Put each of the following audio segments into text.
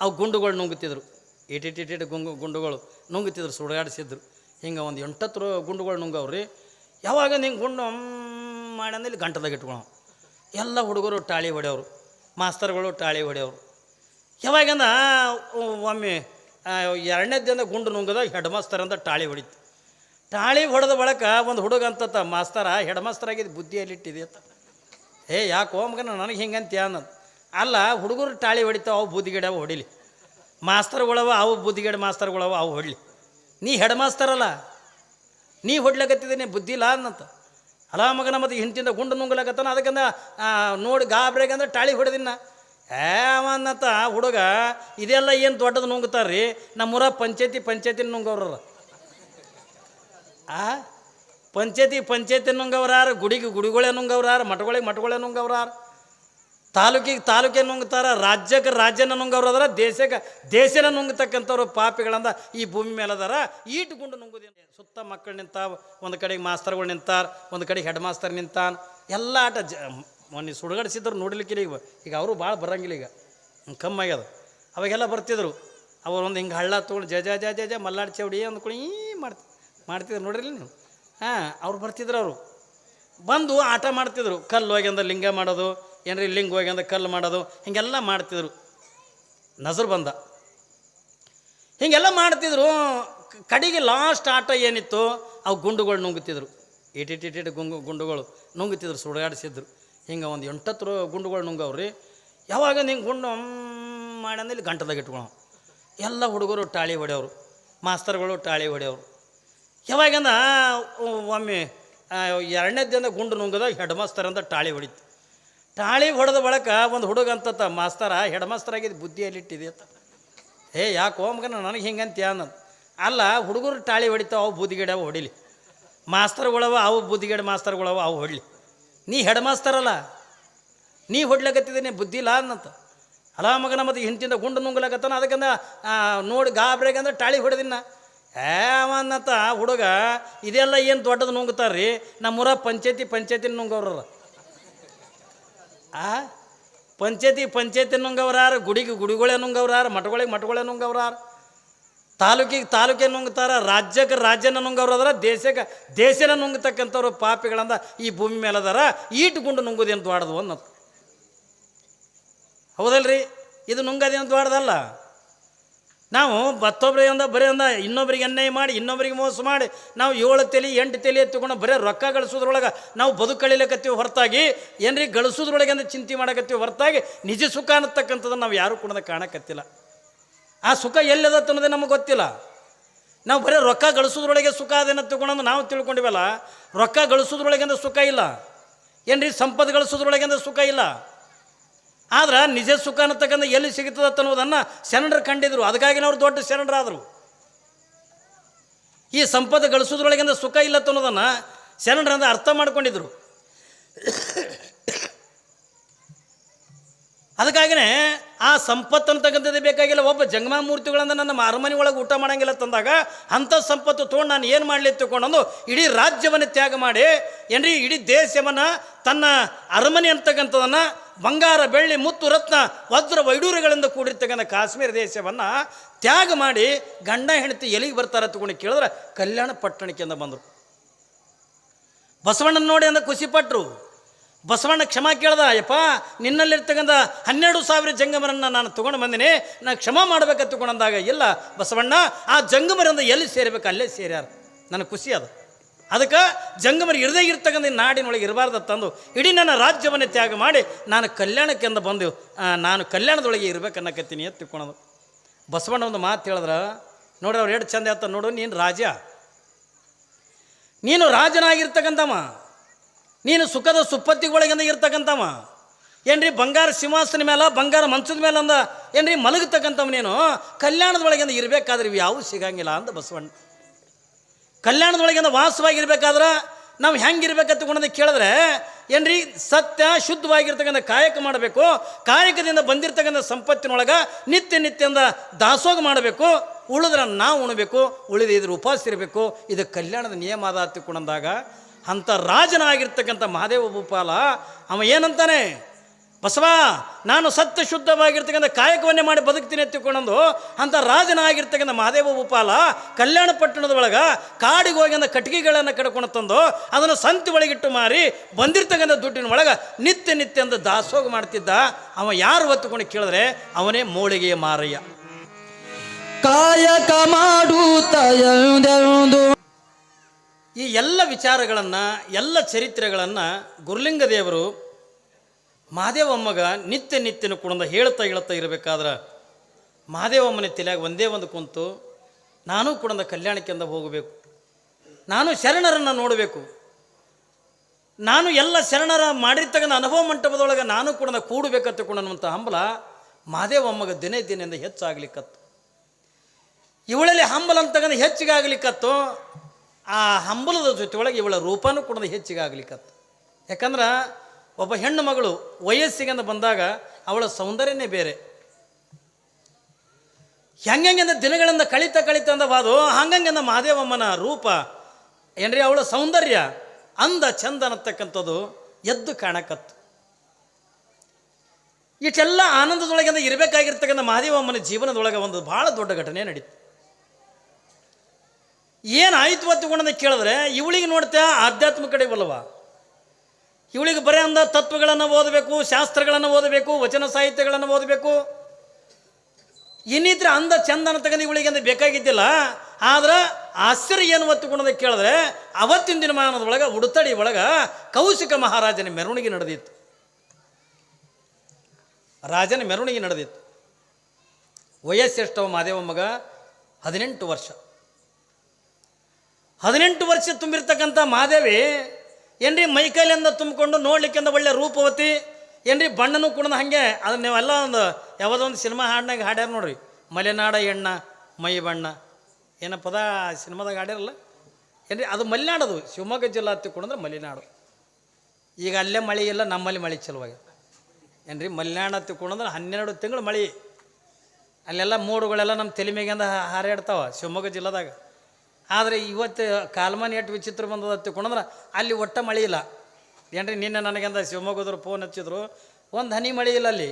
ಅವು ಗುಂಡುಗಳು ನುಂಗುತ್ತಿದ್ರು. ಇಟಿಟಿಟಿಟ್ ಗುಂಗು ಗುಂಡುಗಳು ನುಂಗುತ್ತಿದ್ರು, ಸುಡಗಾಡಿಸಿದ್ರು. ಹಿಂಗೆ ಒಂದು ಎಂಟತ್ತು ಗುಂಡುಗಳು ನುಂಗವ್ರಿ ಯಾವಾಗ ನಿಂಗೆ ಗುಂಡು ಹ್ಮ್ ಮಾಡಿ ಅಂದ ಇಲ್ಲಿ ಗಂಟದಾಗ ಇಟ್ಕೊಳೋ ಎಲ್ಲ ಹುಡುಗರು ಟಾಳಿ ಹೊಡೆಯವರು, ಮಾಸ್ತರ್ಗಳು ಟಾಳಿ ಹೊಡೆಯವರು. ಯಾವಾಗಂದ ಒಮ್ಮೆ ಎರಡನೇ ದಿನ ಗುಂಡು ನುಂಗದಾಗ ಹೆಡ್ ಮಾಸ್ತರ್ ಅಂತ ಟಾಳಿ ಹೊಡಿತು. ಟಾಳಿ ಹೊಡೆದ ಬಳಕ ಒಂದು ಹುಡುಗ ಅಂತತ್ತ, ಮಾಸ್ತರ, ಹೆಡ್ ಮಾಸ್ತರ್ ಆಗಿದ್ದು ಬುದ್ಧಿಯಲ್ಲಿಟ್ಟಿದೆ ಅಂತ. ಏ, ಯಾಕೆ ಹೋಮ್ಗನ ನನಗೆ ಹಿಂಗಂತ ಅನ್ನೋದು. ಅಲ್ಲ, ಹುಡುಗರು ಟಾಳಿ ಹೊಡಿತಾವ, ಅವು ಬೂದಿಗಿಡವ ಹೊಡಿಲಿ. ಮಾಸ್ತರ್ಗಳವ, ಅವು ಬೂದಿಗಿಡ ಮಾಸ್ತರ್ಗಳವ, ಅವು ಹೊಡಲಿ. ನೀ ಹೆಡ್ ಮಾಸ್ತರಲ್ಲ ನೀ ಹೊಡ್ಲಕತ್ತಿದ್ದೀನಿ ಬುದ್ಧಿ ಇಲ್ಲ ಅನ್ನಂತ. ಅಲ್ಲ, ಮಗನ ಮತ್ತು ಹಿಂತಿಂದ ಗುಂಡು ನುಂಗ್ಲಕತ್ತಾನ, ಅದಕ್ಕಂದ ನೋಡಿ ಗಾಬ್ರಿಗೆ ಅಂದ್ರೆ ಟಾಳಿ ಹೊಡೆದಿನ್ನ. ಏ ಅವನ್ನತ್ತ ಹುಡುಗ, ಇದೆಲ್ಲ ಏನು ದೊಡ್ಡದು ನುಂಗ್ತಾರ್ರಿ? ನಮ್ಮೂರ ಪಂಚಾಯತಿ ಪಂಚಾಯತಿ ನುಂಗವ್ರ ಆ, ಪಂಚಾಯತಿ ಪಂಚಾಯತಿ ನುಂಗವ್ರಾರು, ಗುಡಿಗೆ ಗುಡಿಗಳೇ ನುಂಗವ್ರಾರು, ಮಠಗಳಿಗೆ ಮಠಗಳೇ ನುಂಗವ್ರಾರ. ತಾಲೂಕಿಗೆ ತಾಲೂಕೆ ನುಂಗ್ತಾರ? ರಾಜ್ಯಕ್ಕೆ ರಾಜ್ಯನ ನುಂಗವ್ರು ಅದರ ದೇಶಕ್ಕೆ ದೇಶನ ನುಂಗತಕ್ಕಂಥವ್ರು ಪಾಪಿಗಳಂದ ಈ ಭೂಮಿ ಮೇಲೆ ಅದಾರ ಈಟು ಗುಂಡು ಸುತ್ತ ಮಕ್ಕಳು ನಿಂತಾವ ಒಂದು ಕಡೆಗೆ ಮಾಸ್ತರ್ಗಳು ನಿಂತಾರ, ಒಂದು ಕಡೆಗೆ ಹೆಡ್ ಮಾಸ್ತರ್ ನಿಂತಾನ. ಎಲ್ಲ ಆಟ ಜ, ಮೊನ್ನೆ ಸುಡುಗಡಿಸಿದ್ರು ನೋಡ್ಲಿಕ್ಕಿಲ್ಲ ಈಗ. ಈಗ ಅವರು ಭಾಳ ಬರಂಗಿಲ್ಲ ಈಗ. ಕಮ್ಮಿ ಆಗ್ಯದ. ಅವಾಗೆಲ್ಲ ಬರ್ತಿದ್ರು. ಅವ್ರು ಒಂದು ಹಿಂಗೆ ಹಳ್ಳ ತೊಗೊಂಡು ಜ ಜ ಜ ಜ ಮಲ್ಲಾಡ್ ಚೌಡಿ ಅಂದ್ಕೊಂಡು ಈ ಮಾಡ್ತಿ, ಮಾಡ್ತಿದ್ರು ನೋಡಿರಲಿ ನೀವು? ಹಾಂ, ಅವ್ರು ಬರ್ತಿದ್ರು ಅವರು. ಬಂದು ಆಟ ಮಾಡ್ತಿದ್ರು. ಕಲ್ಲು ಹೋಗಿ ಅಂದ್ರೆ ಲಿಂಗ ಮಾಡೋದು ಏನ್ರಿ ಲಿಂಗ ಹೋಗಿ ಅಂದ್ರೆ ಕಲ್ಲು ಮಾಡೋದು? ಹಿಂಗೆಲ್ಲ ಮಾಡ್ತಿದ್ರು. ನಜರ್ ಬಂದ. ಹಿಂಗೆಲ್ಲ ಮಾಡ್ತಿದ್ರು. ಕಡೆಗೆ ಲಾಸ್ಟ್ ಆಟ ಏನಿತ್ತು? ಅವು ಗುಂಡುಗಳು ನುಂಗುತ್ತಿದ್ರು. ಇಟಿಟಿಟಿಟ್ ಗುಂಗು ಗುಂಡುಗಳು ನುಂಗುತ್ತಿದ್ರು ಸುಡಾಡಿಸಿದ್ರು ಹಿಂಗೆ ಒಂದು ಎಂಟತ್ತು ಗುಂಡುಗಳು ನುಂಗವ್ರಿ. ಯಾವಾಗ ನಿಂಗೆ ಗುಂಡು ಹ್ಮ್ ಮಾಡಿ ಅಂದ್ರೆ ಇಲ್ಲಿ ಗಂಟದಾಗ ಇಟ್ಕೊಳ ಎಲ್ಲ ಹುಡುಗರು ಟಾಳಿ ಹೊಡೆಯವರು. ಮಾಸ್ತರ್ಗಳು ಟಾಳಿ ಹೊಡೆಯವರು. ಯಾವಾಗಂದ ಒಮ್ಮೆ ಎರಡನೇ ದಿನ ಗುಂಡು ನುಂಗದಾಗ ಹೆಡ್ ಮಾಸ್ತರ್ ಅಂತ ಟಾಳಿ ಹೊಡಿತು. ಟಾಳಿ ಹೊಡೆದ ಬಳಕ ಒಂದು ಹುಡುಗ ಅಂತತ್ತ ಮಾಸ್ತರ ಹೆಡ್ ಮಾಸ್ತರ್ ಆಗಿದ್ದು ಬುದ್ಧಿಯಲ್ಲಿಟ್ಟಿದೆ ಅಂತ. ಏ ಯಾಕೋ ಮಗನ, ನನಗೆ ಹಿಂಗಂತ ಅನ್ನೋದು ಅಲ್ಲ, ಹುಡುಗರು ಟಾಳಿ ಹೊಡಿತಾವ, ಅವು ಬುದ್ಧಿಗಿಡ ಅವು ಹೊಡಿಲಿ. ಮಾಸ್ತರ್ಗಳವ ಅವು ಬುದ್ಧಿಗಿಡ ಮಾಸ್ತರ್ಗಳವ ಅವು ಹೊಡಲಿ. ನೀ ಹೆಡ್ ಮಾಸ್ತರ್ ಅಲ್ಲ ನೀ ಹೊಡ್ಲಕತ್ತಿದ್ದೀನಿ ಬುದ್ಧಿ ಇಲ್ಲ ಅನ್ನಂತ. ಅಲ್ಲ ಮಗನ, ಮತ್ತು ಹಿಂತಿಂದ ಗುಂಡು ನುಂಗ್ಲಕತ್ತಾನ, ಅದಕ್ಕಂದ ನೋಡಿ ಗಾಬ್ರೆಗೆ ಅಂದ್ರೆ ಟಾಳಿ ಹೊಡೆದಿನ್ನ ಏ ಅವನ್ನತ್ತ ಹುಡುಗ, ಇದೆಲ್ಲ ಏನು ದೊಡ್ಡದು ನುಂಗ್ತಾರ್ರಿ? ನಮ್ಮೂರ ಪಂಚಾಯತಿ ಪಂಚಾಯತಿ ನುಂಗವ್ರ ಆ? ಪಂಚಾಯತಿ ಪಂಚಾಯತಿ ನುಂಗವ್ರಾರ ಗುಡಿಗೆ ಗುಡಿಗಳೇ ನುಂಗವ್ರಾರ ಮಠಗಳಿಗೆ ಮಠಗಳೇ ನುಂಗವ್ರಾರ ತಾಲೂಕಿಗೆ ತಾಲೂಕೇ ನುಂಗ್ತಾರ? ರಾಜ್ಯಕ್ಕೆ ರಾಜ್ಯನ ನುಂಗವ್ರು ಅದಾರ ದೇಶಕ್ಕೆ ದೇಶನ ನುಂಗತಕ್ಕಂಥವ್ರು ಪಾಪಿಗಳಂದ ಈ ಭೂಮಿ ಮೇಲೆ ಅದಾರ ಈಟು ಗುಂಡು ನುಂಗುದೇನು ದ್ವಾಡದು ಅನ್ನೋದು. ಹೌದಲ್ರಿ? ಇದು ನುಂಗದೇನು ದ್ವಾಡದಲ್ಲ? ನಾವು ಮತ್ತೊಬ್ಬರಿಂದ ಬರೀ ಅಂದ, ಇನ್ನೊಬ್ರಿಗೆ ಅನ್ಯಾಯ ಮಾಡಿ, ಇನ್ನೊಬ್ರಿಗೆ ಮೋಸ ಮಾಡಿ, ನಾವು ಏಳು ತಲೆ, ಎಂಟು ತಲೆ ಎತ್ತಿಕೊಂಡು ಬರೀ ರೊಕ್ಕ ಗಳಿಸೋದ್ರೊಳಗೆ ನಾವು ಬದುಕಳಿಲಕತ್ತೀವಿ ಹೊರತಾಗಿ, ಏನ್ರಿ ಗಳಿಸೋದ್ರೊಳಗೆ ಅಂದ್ರೆ ಚಿಂತೆ ಮಾಡಕತ್ತೀವಿ ಹೊರತಾಗಿ, ನಿಜ ಸುಖ ಅನ್ನತಕ್ಕಂಥದ್ದು ನಾವು ಯಾರು ಕೂಡ ಕಾಣಕತ್ತಿಲ್ಲ. ಆ ಸುಖ ಎಲ್ಲದ ಅನ್ನೋದೇ ನಮಗೆ ಗೊತ್ತಿಲ್ಲ. ನಾವು ಬರೀ ರೊಕ್ಕ ಗಳಿಸೋದ್ರೊಳಗೆ ಸುಖ ಅದೇನ ತಗೊಂಡು ನಾವು ತಿಳ್ಕೊಂಡಿವಲ್ಲ, ರೊಕ್ಕ ಗಳಿಸೋದ್ರೊಳಗೆ ಅಂದ್ರೆ ಸುಖ ಇಲ್ಲ. ಏನ್ರಿ ಸಂಪತ್ತು ಗಳಿಸೋದ್ರೊಳಗೆ ಅಂದ್ರೆ ಸುಖ ಇಲ್ಲ. ಆದ್ರೆ ನಿಜ ಸುಖ ಅನ್ನತಕ್ಕಂಥ ಎಲ್ಲಿ ಸಿಗುತ್ತದೆ ಅನ್ನೋದನ್ನು ಶರಣರು ಕಂಡಿದ್ರು. ಅದಕ್ಕಾಗಿ ಅವ್ರು ದೊಡ್ಡ ಶರಣರಾದರು. ಈ ಸಂಪದ ಗಳಿಸೋದ್ರೊಳಗಿಂದ ಸುಖ ಇಲ್ಲ ಅನ್ನೋದನ್ನು ಶರಣರಂದ ಅರ್ಥ ಮಾಡ್ಕೊಂಡಿದ್ರು. ಅದಕ್ಕಾಗಿನೇ ಆ ಸಂಪತ್ತು ಅಂತಕ್ಕಂಥದ್ದು ಬೇಕಾಗಿಲ್ಲ. ಒಬ್ಬ ಜಂಗಮ ಮೂರ್ತಿಗಳಂದ ನನ್ನ ಅರಮನೆ ಒಳಗೆ ಊಟ ಮಾಡಂಗಿಲ್ಲ ತಂದಾಗ ಅಂಥ ಸಂಪತ್ತು ತೊಗೊಂಡು ನಾನು ಏನು ಮಾಡಲಿ ತಗೊಂಡು ಇಡೀ ರಾಜ್ಯವನ್ನು ತ್ಯಾಗ ಮಾಡಿ ಏನ್ರಿ ಇಡೀ ದೇಶವನ್ನು ತನ್ನ ಅರಮನೆ ಅಂತಕ್ಕಂಥದನ್ನು ಬಂಗಾರ, ಬೆಳ್ಳಿ, ಮುತ್ತು, ರತ್ನ, ವಜ್ರ ವೈಡೂರ್ಯಗಳಿಂದ ಕೂಡಿರ್ತಕ್ಕಂಥ ಕಾಶ್ಮೀರ ದೇಶವನ್ನು ತ್ಯಾಗ ಮಾಡಿ ಗಂಡ, ಹೆಂಡತಿ ಎಲ್ಲಿಗೆ ಬರ್ತಾರೆ ತಗೊಂಡು ಕೇಳಿದ್ರೆ ಕಲ್ಯಾಣ ಪಟ್ಟಣಕ್ಕಿಂದ ಬಂದರು. ಬಸವಣ್ಣನ ನೋಡಿ ಅಂದ ಖುಷಿಪಟ್ಟರು ಬಸವಣ್ಣ ಕ್ಷಮಾ ಕೇಳ್ದ, ಅಯ್ಯಪ್ಪ, ನಿನ್ನಲ್ಲಿರ್ತಕ್ಕಂಥ ಹನ್ನೆರಡು ಸಾವಿರ ಜಂಗಮರನ್ನು ನಾನು ತೊಗೊಂಡು ಬಂದಿನಿ, ನಾನು ಕ್ಷಮ ಮಾಡ್ಬೇಕಂತ ತಗೊಂಡಂದಾಗ ಇಲ್ಲ ಬಸವಣ್ಣ, ಆ ಜಂಗಮರಿಂದ ಎಲ್ಲಿ ಸೇರಬೇಕು ಅಲ್ಲೇ ಸೇರ್ಯಾರ. ನನಗೆ ಖುಷಿ ಅದು. ಅದಕ್ಕೆ ಜಂಗಮರಿ ಇರದೇ ಇರ್ತಕ್ಕಂಥ ನಾಡಿನೊಳಗೆ ಇರಬಾರ್ದು ತಂದು ಇಡೀ ನನ್ನ ರಾಜ್ಯವನ್ನೇ ತ್ಯಾಗ ಮಾಡಿ ನಾನು ಕಲ್ಯಾಣಕ್ಕೆಂದು ಬಂದು ನಾನು ಕಲ್ಯಾಣದೊಳಗೆ ಇರ್ಬೇಕನ್ನಕತ್ತೀನಿ ಅಂತ ತಿಳ್ಕೊಳೋದು. ಬಸವಣ್ಣ ಒಂದು ಮಾತು ಹೇಳಿದ್ರೆ ನೋಡಿ ಅವ್ರು ಎಷ್ಟು ಚಂದ ಆತ ನೋಡು, ನೀನು ರಾಜ. ನೀನು ರಾಜನಾಗಿರ್ತಕ್ಕಂಥವ. ನೀನು ಸುಖದ ಸುಪ್ಪತ್ತಿಗೊಳಗಿಂದ ಇರ್ತಕ್ಕಂಥವ. ಏನ್ರಿ ಬಂಗಾರ ಸಿಂಹಾಸನ ಮೇಲೆ ಬಂಗಾರ ಮಂಚದ ಮೇಲೆ ಅಂದ, ಏನ್ರಿ ಮಲಗತಕ್ಕಂಥವ್ ನೀನು. ಕಲ್ಯಾಣದೊಳಗಿಂದ ಇರಬೇಕಾದ್ರೆ ಇವು ಯಾವೂ ಸಿಗಂಗಿಲ್ಲ ಅಂದ ಬಸವಣ್ಣ. ಕಲ್ಯಾಣದೊಳಗಿಂದ ವಾಸವಾಗಿರ್ಬೇಕಾದ್ರೆ ನಾವು ಹೆಂಗಿರ್ಬೇಕಂತ ಕೇಳಿದ್ರೆ, ಏನ್ರಿ, ಸತ್ಯ ಶುದ್ಧವಾಗಿರ್ತಕ್ಕಂಥ ಕಾಯಕ ಮಾಡಬೇಕು. ಕಾಯಕದಿಂದ ಬಂದಿರತಕ್ಕಂಥ ಸಂಪತ್ತಿನೊಳಗೆ ನಿತ್ಯ ನಿತ್ಯದ ದಾಸೋಗ ಮಾಡಬೇಕು. ಉಳಿದ್ರೆ ನಾವು ಉಣಬೇಕು, ಉಳಿದ ಇದ್ರ ಉಪವಾಸ ಇರಬೇಕು. ಇದು ಕಲ್ಯಾಣದ ನಿಯಮ ಅದ ತಿಳ್ಕೊಂಡಂದಾಗ ಅಂಥ ರಾಜನಾಗಿರ್ತಕ್ಕಂಥ ಮಹಾದೇವ ಭೂಪಾಲ ಅವ ಏನಂತಾನೆ? ಬಸವ ನಾನು ಸತ್ಯ ಶುದ್ಧವಾಗಿರ್ತಕ್ಕಂಥ ಕಾಯಕವನ್ನೇ ಮಾಡಿ ಬದುಕ್ತೀನಿ ಎತ್ತಿಕೊಂಡಂದು ಅಂತ ರಾಜನಾಗಿರ್ತಕ್ಕಂಥ ಮಹಾದೇವ ಉಪಾಲ ಕಲ್ಯಾಣ ಪಟ್ಟಣದ ಒಳಗ ಕಾಡಿಗೆ ಹೋಗಿ ಅಂದ ಕಟ್ಟಿಗೆಗಳನ್ನು ಕಡ್ಕೊಂಡು ತಂದು ಅದನ್ನು ಸಂತಿ ಒಳಗಿಟ್ಟು ಮಾರಿ ಬಂದಿರ್ತಕ್ಕಂಥ ದುಡ್ಡಿನ ಒಳಗೆ ನಿತ್ಯ ನಿತ್ಯ ಅಂತ ದಾಸೋಗ ಮಾಡ್ತಿದ್ದ. ಅವ ಯಾರು ಹೊತ್ತುಕೊಂಡು ಕೇಳಿದ್ರೆ ಅವನೇ ಮೋಳಿಗೆಯ ಮಾರಯ್ಯ. ಕಾಯಕ ಮಾಡು ಈ ಎಲ್ಲ ವಿಚಾರಗಳನ್ನು ಎಲ್ಲ ಚರಿತ್ರೆಗಳನ್ನು ಗುರುಲಿಂಗ ದೇವರು ಮಹಾದೇವಮ್ಮಗ ನಿತ್ಯ ನಿತ್ಯನ ಕುಣದ ಹೇಳ್ತಾ ಹೇಳ್ತಾ ಇರಬೇಕಾದ್ರೆ ಮಹದೇವಮ್ಮನ ತಲೆಯಾಗ ಒಂದೇ ಒಂದು ಕುಂತು ನಾನು ಕುಣದ ಕಲ್ಯಾಣಕ್ಕೆಂದ ಹೋಗಬೇಕು. ನಾನು ಶರಣರನ್ನು ನೋಡಬೇಕು. ನಾನು ಎಲ್ಲ ಶರಣರ ಮಾಡಿರ್ತಕ್ಕಂಥ ಅನುಭವ ಮಂಟಪದೊಳಗೆ ನಾನು ಕೂಡ ಕೂಡಬೇಕಂತ ಅನ್ನುವಂಥ ಹಂಬಲ ಮಾದೇವಮ್ಮಗ ದಿನೇ ದಿನದಿಂದ ಹೆಚ್ಚಾಗ್ಲಿಕ್ಕತ್ತು ಇವಳಲ್ಲಿ ಹಂಬಲ ಅಂತಕ್ಕಂಥ ಹೆಚ್ಚಿಗಾಗ್ಲಿಕ್ಕತ್ತು ಆ ಹಂಬಲದ ಜೊತೆ ಒಳಗೆ ಇವಳ ರೂಪನೂ ಕೂಡ ಹೆಚ್ಚಿಗಾಗ್ಲಿಕ್ಕತ್ತು ಯಾಕಂದ್ರೆ ಒಬ್ಬ ಹೆಣ್ಣು ಮಗಳು ವಯಸ್ಸಿಗೆ ಬಂದಾಗ ಅವಳ ಸೌಂದರ್ಯನೇ ಬೇರೆ. ಹೆಂಗಂಗೆಂದ ದಿನಗಳಿಂದ ಕಳಿತ ಕಳಿತ ಅಂದವಾದು ಹಂಗಂಗೆಂದ ಮಹಾದೇವಮ್ಮನ ರೂಪ. ಏನ್ರಿ ಅವಳ ಸೌಂದರ್ಯ? ಅಂದ ಚಂದ ಅನ್ನತಕ್ಕಂಥದ್ದು ಎದ್ದು ಕಾಣಕತ್ತು. ಇಷ್ಟೆಲ್ಲ ಆನಂದದೊಳಗಿಂದ ಇರಬೇಕಾಗಿರ್ತಕ್ಕಂಥ ಮಹಾದೇವಮ್ಮನ ಜೀವನದೊಳಗೆ ಒಂದು ಭಾಳ ದೊಡ್ಡ ಘಟನೆ ನಡೀತು. ಏನಾಯ್ತು ಅಂತ ಕೇಳಿದ್ರೆ, ಇವಳಿಗೆ ನೋಡ್ತಾ ಆಧ್ಯಾತ್ಮ ಕಡೆ ಬಲ್ಲವ? ಇವಳಿಗೆ ಬರೇ ಅಂದ ತತ್ವಗಳನ್ನು ಓದಬೇಕು, ಶಾಸ್ತ್ರಗಳನ್ನು ಓದಬೇಕು, ವಚನ ಸಾಹಿತ್ಯಗಳನ್ನು ಓದಬೇಕು. ಇನ್ನಿದ್ರೆ ಅಂದ ಚಂದನ ತಗೊಂಡು ಇವಳಿಗೆ ಅಂದ್ರೆ ಬೇಕಾಗಿದ್ದಿಲ್ಲ. ಆದ್ರೆ ಆಶ್ಚರ್ಯ ಏನು ಗುಣದ ಕೇಳಿದ್ರೆ, ಅವತ್ತಿನ ದಿನಮಾನದೊಳಗೆ ಉಡುತಡಿ ಒಳಗೆ ಕೌಶಿಕ ಮಹಾರಾಜನ ಮೆರವಣಿಗೆ ನಡೆದಿತ್ತು. ರಾಜನ ಮೆರವಣಿಗೆ ನಡೆದಿತ್ತು. ವಯಸ್ಸೆಷ್ಟವ ಮಾದೇವ ಮಗ? ಹದಿನೆಂಟು ವರ್ಷ. ಹದಿನೆಂಟು ವರ್ಷ ತುಂಬಿರ್ತಕ್ಕಂಥ ಮಾದೇವಿ ಏನ್ರಿ ಮೈಕೈಲಿಂದ ತುಂಬಿಕೊಂಡು ನೋಡ್ಲಿಕ್ಕಿಂದ ಒಳ್ಳೆ ರೂಪವತಿ ಏನ್ರಿ ಬಣ್ಣನೂ ಕೂಡ ಹಾಗೆ? ಅದನ್ನ ನೀವೆಲ್ಲ ಒಂದು ಯಾವುದೋ ಒಂದು ಸಿನಿಮಾ ಹಾಡಿನಾಗ ಹಾಡ್ಯಾರ ನೋಡ್ರಿ. ಮಲೆನಾಡ ಎಣ್ಣ, ಮೈ ಬಣ್ಣ. ಏನ ಪದ ಸಿನಿಮಾದಾಗ ಹಾಡ್ಯಾರಲ್ಲ? ಏನ್ರಿ ಅದು ಮಲೆನಾಡದು. ಶಿವಮೊಗ್ಗ ಜಿಲ್ಲಾ ಹತ್ತಿಕೊಂಡ್ರೆ ಮಲೆನಾಡು. ಈಗ ಅಲ್ಲೇ ಮಳೆ ಇಲ್ಲ, ನಮ್ಮಲ್ಲಿ ಮಳೆ ಚಲುವಾಗಿ ಏನ್ರಿ ಮಲೆನಾಡ ಹತ್ತಿಕೊಂಡ್ರೆ ಹನ್ನೆರಡು ತಿಂಗಳು ಮಳೆ. ಅಲ್ಲೆಲ್ಲ ಮೋಡುಗಳೆಲ್ಲ ನಮ್ಮ ತಲೆ ಮೇಗಿಂದ ಹಾರಾಡ್ತಾವ ಶಿವಮೊಗ್ಗ ಜಿಲ್ಲಾದಾಗ. ಆದರೆ ಇವತ್ತು ಕಾಲ್ಮಾನ ಎಷ್ಟು ವಿಚಿತ್ರ ಬಂದದ ತಿಳ್ಕೊಂಡ್ರೆ ಅಲ್ಲಿ ಒಟ್ಟ ಮಳೆ ಇಲ್ಲ. ಏನ್ರಿ, ನಿನ್ನೆ ನನಗೆಂದ ಶಿವಮೊಗ್ಗದವ್ರು ಫೋನ್ ಹಚ್ಚಿದ್ರು, ಒಂದು ಹನಿ ಮಳೆ ಇಲ್ಲ ಅಲ್ಲಿ.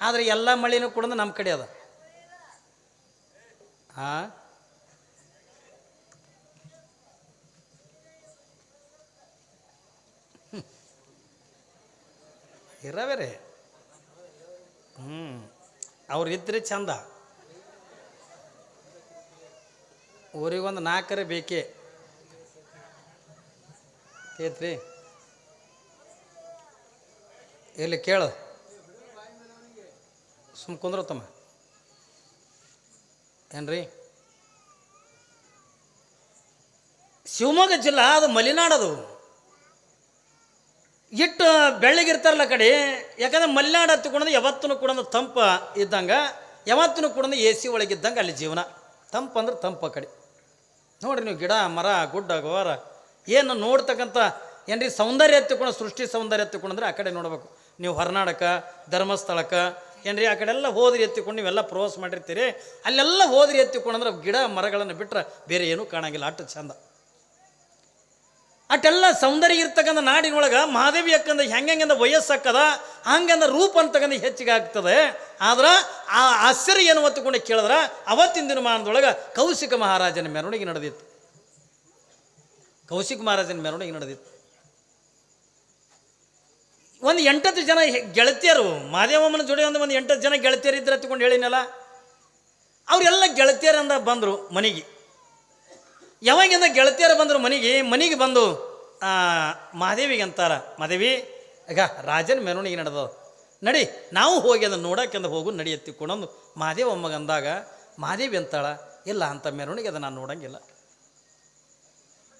ಆದರೆ ಎಲ್ಲ ಮಳೆನೂ ಕೂಡ ನಮ್ಮ ಕಡೆ ಅದ. ಹಾಂ ಇರವೇ ರೀ. ಹ್ಞೂ ಅವ್ರು ಇದ್ರೆ ಚಂದ. ಊರಿಗೊಂದು ನಾಲ್ಕರೆ ಬೇಕೇ? ಐತ್ರಿ ಇಲ್ಲಿ ಕೇಳು. ಸುಮ್ ಕುಂದ್ರತಮ್ಮ ಏನ್ರಿ? ಶಿವಮೊಗ್ಗ ಜಿಲ್ಲಾ ಅದು ಮಲೆನಾಡದು. ಇಟ್ಟು ಬೆಳ್ಳಗಿರ್ತಾರಲ್ಲ ಕಡೆ, ಯಾಕಂದ್ರೆ ಮಲೆನಾಡು ಹತ್ತಿಕೊಂಡು ಯಾವತ್ತೂ ಕೂಡ ತಂಪ ಇದ್ದಂಗೆ ಯಾವತ್ತೂ ಕೂಡ ಎ ಸಿ ಒಳಗಿದ್ದಂಗೆ ಅಲ್ಲಿ ಜೀವನ. ತಂಪಂದ್ರೆ ತಂಪ ಕಡೆ. ನೋಡ್ರಿ ನೀವು ಗಿಡ, ಮರ, ಗುಡ್ಡ ಗೋರ ಏನು ನೋಡ್ತಕ್ಕಂಥ ಏನ್ರಿ ಸೌಂದರ್ಯ ಎತ್ತಿಕೊಂಡು, ಸೃಷ್ಟಿ ಸೌಂದರ್ಯ ಎತ್ತಿಕೊಂಡ್ರೆ ಆ ಕಡೆ ನೋಡ್ಬೇಕು. ನೀವು ಹೊರನಾಡಕ ಧರ್ಮಸ್ಥಳಕ್ಕೆ ಏನ್ರಿ ಆ ಕಡೆ ಎಲ್ಲ ಹೋದ್ರಿ ಎತ್ತಿಕೊಂಡು ನೀವೆಲ್ಲ ಪ್ರವಾಸ ಮಾಡಿರ್ತೀರಿ. ಅಲ್ಲೆಲ್ಲ ಹೋದ್ರಿ ಎತ್ತಿಕೊಂಡಂದ್ರೆ ಗಿಡ, ಮರಗಳನ್ನು ಬಿಟ್ಟರೆ ಬೇರೆ ಏನೂ ಕಾಣಂಗಿಲ್ಲ. ಅಷ್ಟು ಚಂದ. ಅಟ್ಟೆಲ್ಲ ಸೌಂದರ್ಯ ಇರ್ತಕ್ಕಂಥ ನಾಡಿನೊಳಗೆ ಮಹಾದೇವಿ ಅಕ್ಕಂದ ಹೆಂಗಂದ ವಯಸ್ಸಕ್ಕದ, ಹಂಗಂದ ರೂಪ ಅಂತಕ್ಕಂಥ ಹೆಚ್ಚಿಗೆ ಆಗ್ತದೆ. ಆದ್ರೆ ಆ ಆಶ್ಚರ್ಯ ಏನು ಹೊತ್ತುಕೊಂಡು ಕೇಳಿದ್ರೆ, ಅವತ್ತಿನ ದಿನಮಾನದೊಳಗೆ ಕೌಶಿಕ ಮಹಾರಾಜನ ಮೆರವಣಿಗೆ ನಡೆದಿತ್ತು. ಕೌಶಿಕ ಮಹಾರಾಜನ ಮೆರವಣಿಗೆ ನಡೆದಿತ್ತು. ಒಂದು ಎಂಟತ್ತು ಜನ ಗೆಳತಿಯರು ಮಾದೇವಮ್ಮನ ಜೋಡಿ ಒಂದು ಒಂದು ಎಂಟತ್ತು ಜನ ಗೆಳತಿಯರು ಇದ್ರೆ ಹತ್ಕೊಂಡು ಹೇಳಿನಲ್ಲ ಅವರೆಲ್ಲ ಗೆಳತಿಯರಿಂದ ಬಂದರು ಮನೆಗೆ. ಯಾವಾಗಿಂದ ಗೆಳತಿಯರು ಬಂದರು ಮನೆಗೆ ಮನೆಗೆ ಬಂದು ಮಹಾದೇವಿಗೆ ಅಂತಾರ. ಮಹಾದೇವಿ, ಈಗ ರಾಜನ ಮೆರವಣಿಗೆ ನಡೆದವು ನಡಿ, ನಾವು ಹೋಗಿ ಅದನ್ನು ನೋಡೋಕೆಂದು ಹೋಗು ನಡಿಯತ್ತಿ ಕೊಡೊಂದು ಮಹಾದೇವ ಅಮ್ಮಗೆ ಅಂದಾಗ, ಮಹಾದೇವಿ ಅಂತಾಳ, ಇಲ್ಲ ಅಂತ ಮೆರವಣಿಗೆ ಅದು ನಾನು ನೋಡಂಗಿಲ್ಲ.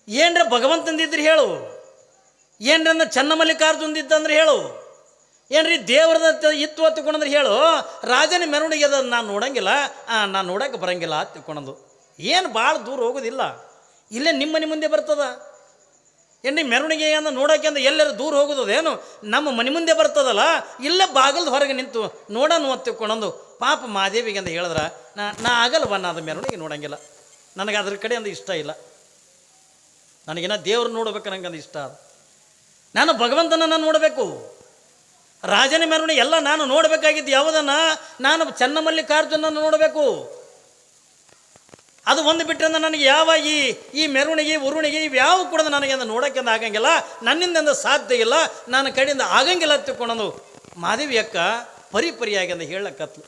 ಏನ್ರ ಭಗವಂತಂದಿದ್ರೆ ಹೇಳು. ಏನ್ರನ್ನ ಚನ್ನಮಲ್ಲಿಕಾರ್ಜುನ್ದಿದ್ದಂದ್ರೆ ಹೇಳು. ಏನ್ರಿ ದೇವ್ರದ ಇತ್ತು ಹತ್ತಿಕೊಂಡ್ರೆ ಹೇಳು, ರಾಜನ ಮೆರವಣಿಗೆ ಅದನ್ನು ನಾನು ನೋಡಂಗಿಲ್ಲ ನಾನು ನೋಡಕ್ಕೆ ಬರಂಗಿಲ್ಲ ತಿಳ್ಕೊಳಂದು ಏನು ಭಾಳ ದೂರ ಹೋಗೋದಿಲ್ಲ. ಇಲ್ಲೇ ನಿಮ್ಮ ಮನೆ ಮುಂದೆ ಬರ್ತದ? ಎಣ್ಣೆ ಮೆರವಣಿಗೆ ಅಂದ ನೋಡೋಕೆ ಅಂದ ಎಲ್ಲರೂ ದೂರ ಹೋಗೋದೇನು ನಮ್ಮ ಮನೆ ಮುಂದೆ ಬರ್ತದಲ್ಲ? ಇಲ್ಲ ಬಾಗಲ್ದು ಹೊರಗೆ ನಿಂತು ನೋಡೋಣ ಹತ್ತಿಕೊಂಡಂದು ಪಾಪ ಮಾದೇವಿಗೆ ಅಂತ ಹೇಳಿದ್ರೆ, ನಾ ನಾ ಆಗಲ್ಲ ಬನ್ನ ಅದು ಮೆರವಣಿಗೆ ನೋಡಂಗಿಲ್ಲ. ನನಗೆ ಅದ್ರ ಕಡೆ ಅಂದ ಇಷ್ಟ ಇಲ್ಲ. ನನಗೇನ ದೇವ್ರು ನೋಡ್ಬೇಕು ನಂಗೆ ಇಷ್ಟ ಅದು. ನಾನು ಭಗವಂತನನ್ನು ನೋಡಬೇಕು. ರಾಜನ ಮೆರವಣಿಗೆ ಎಲ್ಲ ನಾನು ನೋಡಬೇಕಾಗಿದ್ದು ಯಾವುದನ್ನ? ನಾನು ಚನ್ನಮಲ್ಲಿಕಾರ್ಜುನನ್ನು ನೋಡಬೇಕು. ಅದು ಒಂದು ಬಿಟ್ಟರೆ ನನಗೆ ಯಾವ ಈ ಈ ಮೆರವಣಿಗೆ ಉರುಣಿಗೆ ಇವು ಯಾವ ಕೂಡ ನನಗೆ ಅದು ನೋಡೋಕ್ಕೆ ಆಗಂಗಿಲ್ಲ. ನನ್ನಿಂದ ಸಾಧ್ಯ ಇಲ್ಲ. ನನ್ನ ಕಡೆಯಿಂದ ಆಗಂಗಿಲ್ಲ ತಿಳ್ಕೊಂಡು ಮಾದೇವಿ ಅಕ್ಕ ಪರಿ ಪರಿಯಾಗಿ ಅಂತ ಹೇಳಕ್ಕತ್ಲು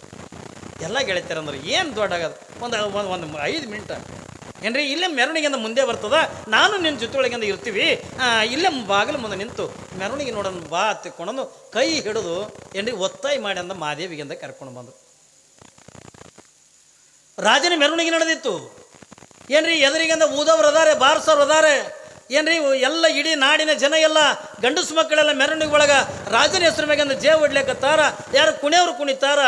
ಎಲ್ಲ ಅಂದ್ರೆ, ಏನು ದೊಡ್ಡಾಗದು? ಒಂದು ಒಂದು ಒಂದು ಐದು ಮಿನಿಟ್. ಏನ್ರಿ, ಇಲ್ಲೇ ಮೆರವಣಿಗೆಯಿಂದ ಮುಂದೆ ಬರ್ತದ? ನಾನು ನಿನ್ನ ಜೊತೆಯೊಳಗಿಂದ ಇರ್ತೀವಿ. ಇಲ್ಲೇ ಬಾಗಿಲು ಮುಂದೆ ನಿಂತು ಮೆರವಣಿಗೆ ನೋಡೋಣ ಬಾ ತಿಕ್ಕೊಂಡು ಕೈ ಹಿಡಿದು ಏನ್ರಿ ಒತ್ತಾಯ ಮಾಡಿ ಅಂದ ಮಾದೇವಿಗಿಂದ ಕರ್ಕೊಂಡು ಬಂದರು ರಾಜನ ಮೆರವಣಿಗೆ ನಡೆದಿತ್ತು. ಏನ್ರಿ ಎದುರಿಗಂದ ಊದವ್ರು ಅದಾರೆ, ಬಾರ್ಸವ್ರು ಅದಾರೆ? ಏನ್ರಿ ಎಲ್ಲ ಇಡೀ ನಾಡಿನ ಜನ ಎಲ್ಲ ಗಂಡಸು ಮಕ್ಕಳೆಲ್ಲ ಮೆರವಣಿಗೆ ಒಳಗ ರಾಜನ ಹೆಸರು ಮ್ಯಾಗಿಂದ ಜೇ ಹೊಡ್ಲಿಕತ್ತಾರ? ಯಾರು ಕುಣಿಯವ್ರು ಕುಣಿತಾರ?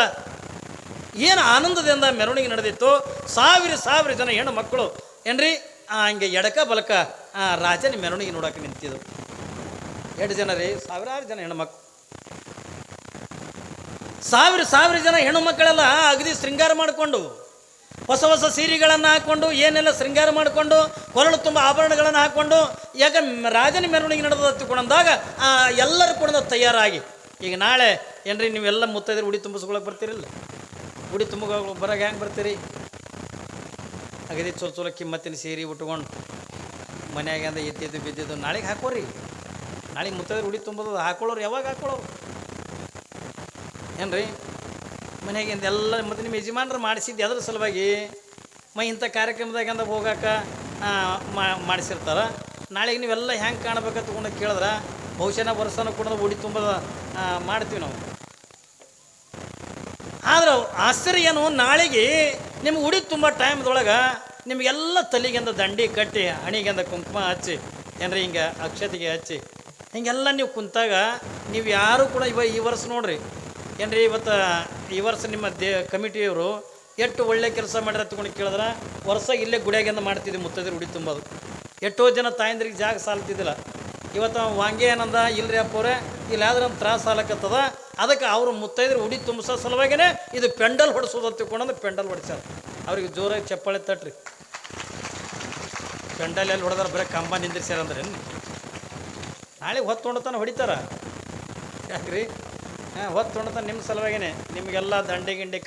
ಏನು ಆನಂದದಿಂದ ಮೆರವಣಿಗೆ ನಡೆದಿತ್ತು? ಸಾವಿರ ಸಾವಿರ ಜನ ಹೆಣ್ಣು ಮಕ್ಕಳು. ಏನ್ರಿ? ಹಂಗೆ ಎಡಕ ಬಲಕ ರಾಜನ ಮೆರವಣಿಗೆ ನೋಡಕ್ಕೆ ನಿಂತಿದ್ದು ಎರಡು ಜನ ರೀ? ಸಾವಿರಾರು ಜನ ಹೆಣ್ಮಕ್ಳು ಸಾವಿರ ಸಾವಿರ ಜನ ಹೆಣ್ಣು ಮಕ್ಕಳೆಲ್ಲ ಅಗದಿ ಶೃಂಗಾರ ಮಾಡಿಕೊಂಡು ಹೊಸ ಹೊಸ ಸೀರೆಗಳನ್ನು ಹಾಕ್ಕೊಂಡು ಏನೆಲ್ಲ ಶೃಂಗಾರ ಮಾಡಿಕೊಂಡು, ಕೊರಳು ತುಂಬ ಆಭರಣಗಳನ್ನು ಹಾಕ್ಕೊಂಡು ಯಾಕ ರಾಜನ ಮೆರವಣಿಗೆ ನಡೆದತ್ತು ತಿಳ್ಕೊಂಡಂದಾಗ ಎಲ್ಲರೂ ಕೂಡ ತಯಾರಾಗಿ. ಈಗ ನಾಳೆ, ಏನ್ರಿ, ನೀವೆಲ್ಲ ಮುತ್ತೈದ್ರೆ ಉಡಿ ತುಂಬಿಸ್ಕೊಳಕ್ಕೆ ಬರ್ತೀರಿಲ್ಲ? ಉಡಿ ತುಂಬ ಬರೋಕೆ ಹೆಂಗೆ ಬರ್ತೀರಿ? ಅಗದಿ ಚೊಲ ಚೊಲ ಕಿಮ್ಮತ್ತಿನ ಸೀರೆ ಉಟ್ಕೊಂಡು, ಮನ್ಯಾಗಿಂದ ಎದ್ದಿದ್ದು ಬಿದ್ದಿದ್ದು ನಾಳೆಗೆ ಹಾಕೋರಿ. ನಾಳೆಗೆ ಮುತ್ತೈದ್ರೆ ಉಡಿ ತುಂಬೋದು ಹಾಕೊಳ್ಳೋರು ಯಾವಾಗ ಹಾಕೊಳ್ಳೋರು? ಏನ್ರಿ? ಮನೆಯಾಗಿಂದ ಎಲ್ಲ ಮತ್ತು ನಿಮ್ಮ ಯಜಮಾನ್ರು ಮಾಡಿಸಿದ್ದು ಅದರ ಸಲುವಾಗಿ ಮ ಇಂಥ ಕಾರ್ಯಕ್ರಮದಾಗ ಹೋಗಾಕ ಮಾಡಿಸಿರ್ತಾರೆ. ನಾಳೆಗೆ ನೀವೆಲ್ಲ ಹೆಂಗೆ ಕಾಣ್ಬೇಕಂತ ತಗೊಂಡು ಕೇಳಿದ್ರೆ ಬಹುಶಃ ವರ್ಷನೂ ಕೂಡ ಉಡಿ ತುಂಬ ಮಾಡ್ತೀವಿ ನಾವು. ಆದ್ರೆ ಆಶ್ಚರ್ಯ ಏನು, ನಾಳೆಗೆ ನಿಮ್ಗೆ ಉಡಿ ತುಂಬ ಟೈಮ್ದೊಳಗೆ ನಿಮಗೆಲ್ಲ ತಲೆಗೆಂದ ದಂಡಿ ಕಟ್ಟಿ, ಹಣಿಗೆಂದ ಕುಂಕುಮ ಹಚ್ಚಿ, ಏನ್ರಿ ಹಿಂಗೆ ಅಕ್ಷತೆಗೆ ಹಚ್ಚಿ, ಹಿಂಗೆಲ್ಲ ನೀವು ಕುಂತಾಗ, ನೀವು ಯಾರು ಕೂಡ ಇವ ಈ ವರ್ಷ ನೋಡ್ರಿ. ಏನ್ರಿ ಇವತ್ತು ಈ ವರ್ಷ ನಿಮ್ಮ ದೇ, ಕಮಿಟಿಯವರು ಎಷ್ಟು ಒಳ್ಳೆ ಕೆಲಸ ಮಾಡ್ಯಾರ ತಗೊಂಡು ಕೇಳಿದ್ರೆ, ವರ್ಷ ಇಲ್ಲೇ ಗುಡಿಯಾಗಿಂದ ಮಾಡ್ತಿದ್ದೆ ಮುತ್ತದಿರು ಉಡಿ ತುಂಬೋದು. ಎಷ್ಟೋ ಜನ ತಾಯಂದ್ರಿಗೆ ಜಾಗ ಸಾಲ್ತಿದ್ದಿಲ್ಲ. ಇವತ್ತು ವಾಂಗೆ ಏನಂದ ಇಲ್ರಿ ಅಪ್ಪವ್ರೆ, ಇಲ್ಲಿ ಆದ್ರೆ ನಮ್ಮ ತ್ರಾಸ ಸಾಲಕತ್ತದ. ಅದಕ್ಕೆ ಅವರು ಮುತ್ತೈದ್ರೆ ಉಡಿ ತುಂಬಿಸೋ ಸಲುವಾಗಿನೇ ಇದು ಪೆಂಡಲ್ ಹೊಡಿಸೋದು ತಿಳ್ಕೊಂಡಂದು ಪೆಂಡಲ್ ಹೊಡಿಸ್ಯಾರ. ಅವ್ರಿಗೆ ಜೋರಾಗಿ ಚಪ್ಪಾಳೆ ತಟ್ರಿ. ಪೆಂಡಲ್ ಎಲ್ಲಿ ಹೊಡೆದಾರ ಬರೀ ಕಂಬ ನಿಂದಿರ್ಸ್ಯಾರ ಅಂದ್ರೆ ನಾಳೆ ಹೊತ್ತು ಹೊಡಿತಾರ. ಯಾಕ್ರಿ? ಹಾಂ ಹೊತ್ತು ಹೊಂಡತನ ನಿಮ್ಮ ಸಲುವಾಗಿನೇ. ನಿಮಗೆಲ್ಲ ದಂಡೆ ಕಟ್ಟಿ